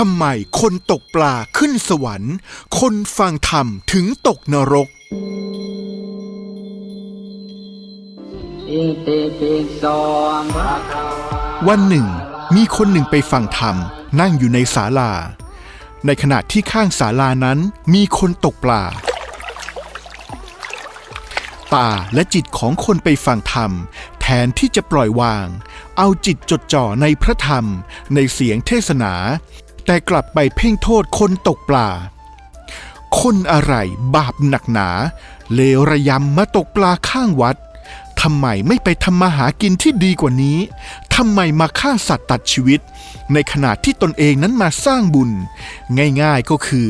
ทำไมคนตกปลาขึ้นสวรรค์ คนฟังธรรมถึงตกนรก อิติปิโสภะคะวะวันหนึ่ง มีคนหนึ่งไปฟังธรรม นั่งอยู่ในศาลา ในขณะที่ข้างศาลานั้นมีคนตกปลา ตาและจิตของคนไปฟังธรรม แทนที่จะปล่อยวาง เอาจิตจดจ่อในพระธรรม ในเสียงเทศนา แต่กลับไปเพ่งโทษคนตกปลา คนอะไรบาปหนักหนา เลวระยำมาตกปลาข้างวัดทำไมไม่ไปทำมาหากินที่ดีกว่านี้ทำไมมาฆ่าสัตว์ตัดชีวิต ในขณะที่ตนเองนั้นมาสร้างบุญ ง่ายๆก็คือ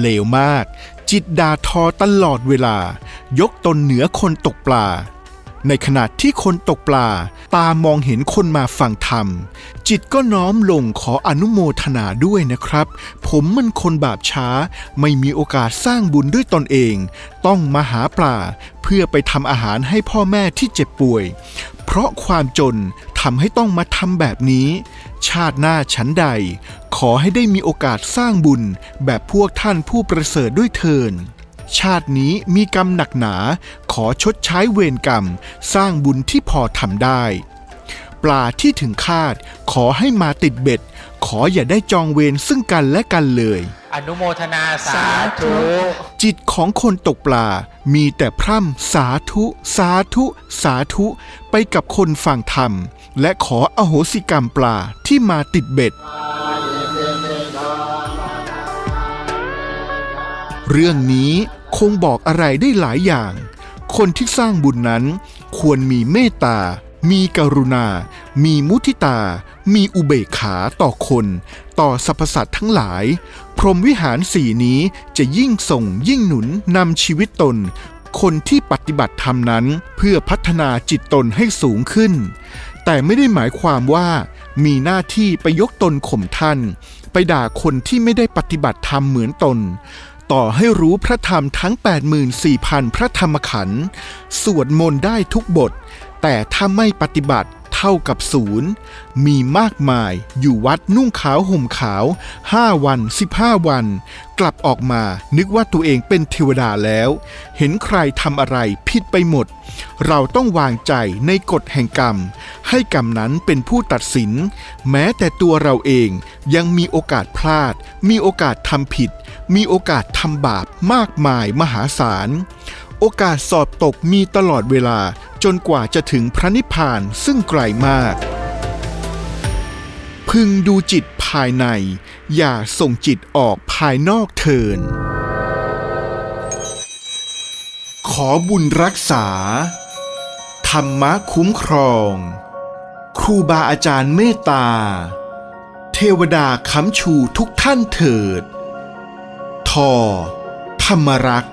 เลวมาก จิตดาทอตลอดเวลา ยกตนเหนือคนตกปลา ในขณะที่คนตกปลา ตามองเห็นคนมาฟังธรรม จิตก็น้อมลงขออนุโมทนาด้วยนะครับ ผมมันคนบาปช้า ไม่มีโอกาสสร้างบุญด้วยตนเอง ต้องมาหาปลา เพื่อไปทำอาหารให้พ่อแม่ที่เจ็บป่วย เพราะความจนทำให้ต้องมาทำแบบนี้ ชาติหน้าชั้นใด ขอให้ได้มีโอกาสสร้างบุญแบบพวกท่านผู้ประเสริฐด้วยเทิน ชาตินี้มีกรรมหนักหนา ขอชดใช้เวรกรรม สร้างบุญที่พอทำได้ ปลาที่ถึงคาด ขอให้มาติดเบ็ด ขออย่าได้จองเวรซึ่งกันและกันเลย อนุโมทนาสาธุ จิตของคนตกปลา มีแต่พร่ำสาธุ สาธุ สาธุ ไปกับคนฟังธรรม และขออโหสิกรรมปลาที่มาติดเบ็ด เรื่องนี้คงบอกอะไรได้หลายอย่าง คนที่สร้างบุญนั้น ควรมีเมตตา มีกรุณา มีมุทิตา มีอุเบกขาต่อคน ต่อสรรพสัตว์ทั้งหลาย พรหมวิหารสี่นี้จะยิ่งส่งยิ่งหนุนนำชีวิตตน คนที่ปฏิบัติธรรมนั้นเพื่อพัฒนาจิตตนให้สูงขึ้น แต่ไม่ได้หมายความว่ามีหน้าที่ไปยกตนข่มท่าน ไปด่าคนที่ไม่ได้ปฏิบัติธรรมเหมือนตน ต่อให้รู้พระธรรมทั้ง 84,000 พระธรรมขันธ์สวดมนต์ได้ทุกบท แต่ถ้าไม่ปฏิบัติ เท่ากับศูนย์มีมากมายอยู่วัดนุ่งขาวห่มขาว 5 วัน 15 วัน กลับออกมานึกว่าตัวเองเป็นเทวดาแล้ว เห็นใครทำอะไรผิดไปหมด เราต้องวางใจในกฎแห่งกรรม ให้กรรมนั้นเป็นผู้ตัดสิน แม้แต่ตัวเราเองยังมีโอกาสพลาด มีโอกาสทำผิด มีโอกาสทำบาปมากมายมหาศาลโอกาสสอบตกมีตลอดเวลา จนกว่าจะถึงพระนิพพานซึ่งไกลมาก พึงดูจิตภายใน อย่าส่งจิตออกภายนอกเทิน ขอบุญรักษา ธรรมะคุ้มครอง ครูบาอาจารย์เมตตา เทวดาค้ำชูทุกท่านเถิด ทอ ธรรมรักษ